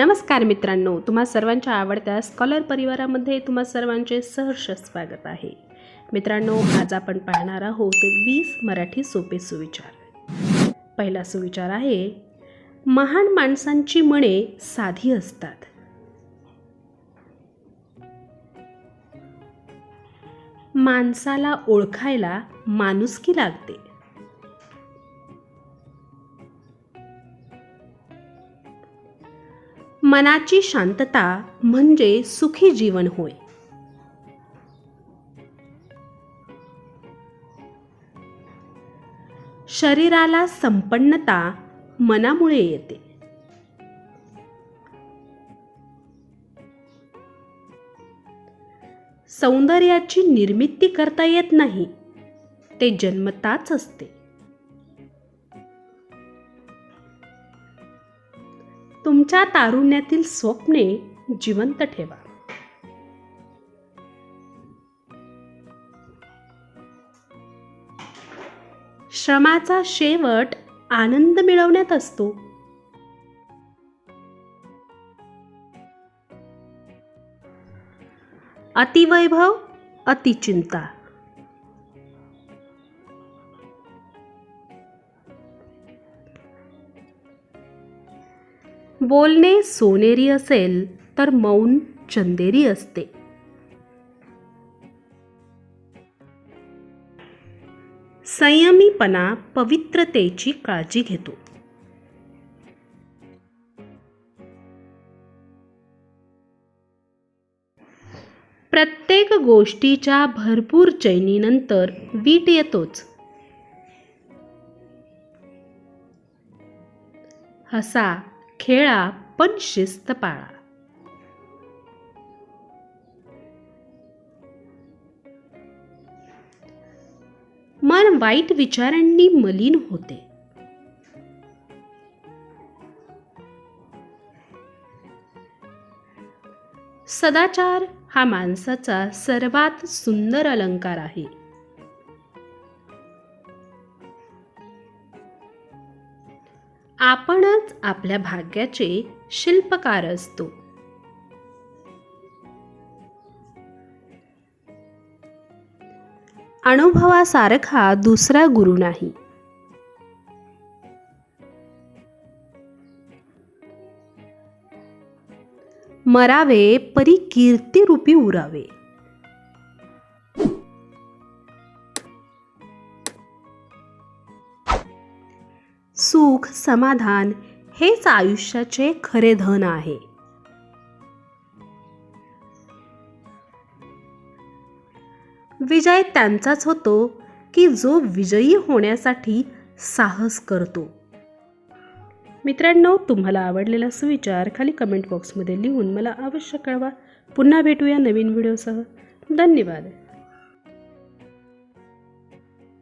नमस्कार मित्रांनो तुम्हा सर्वांच्या आवडत्या स्कॉलर परिवारामध्ये तुम्हा सर्वांचे सहर्ष स्वागत आहे. मित्रांनो आज आपण पाहणार आहोत वीस मराठी सोपे सुविचार. पहिला सुविचार आहे महान माणसांची मने साधी असतात. माणसाला ओळखायला माणुसकी लागते. मनाची शांतता म्हणजे सुखी जीवन होय. शरीराला संपन्नता मनामुळे येते. सौंदर्याची निर्मिती करता येत नाही ते जन्मताच असते. तुमच्या तारुण्यातील स्वप्ने जिवंत ठेवा. श्रमाचा शेवट आनंद मिळवण्यात असतो. अतिवैभव अतिचिंता. बोलणे सोनेरी असेल तर मौन चंदेरी असते. संयमीपणा पवित्रतेची काळजी घेतो. प्रत्येक गोष्टीच्या भरपूर चैनीनंतर वीट येतोच. हसा खेळा पण शिस्त पाळा. मन वाईट विचारांनी मलिन होते. सदाचार हा माणसाचा सर्वात सुंदर अलंकार आहे. आपणच आपल्या भाग्याचे शिल्पकार असतो. अनुभवासारखा दुसरा गुरु नाही. मरावे परी कीर्तिरूपी उरावे. सुख समाधान हेच आयुष्याचे खरे धन आहे. विजय त्यांचाच होतो की जो विजयी होण्यासाठी साहस करतो. मित्रांनो तुम्हाला आवडलेला सुविचार खाली कमेंट बॉक्समध्ये लिहून मला अवश्य कळवा. पुन्हा भेटूया नवीन व्हिडिओसह धन्यवाद.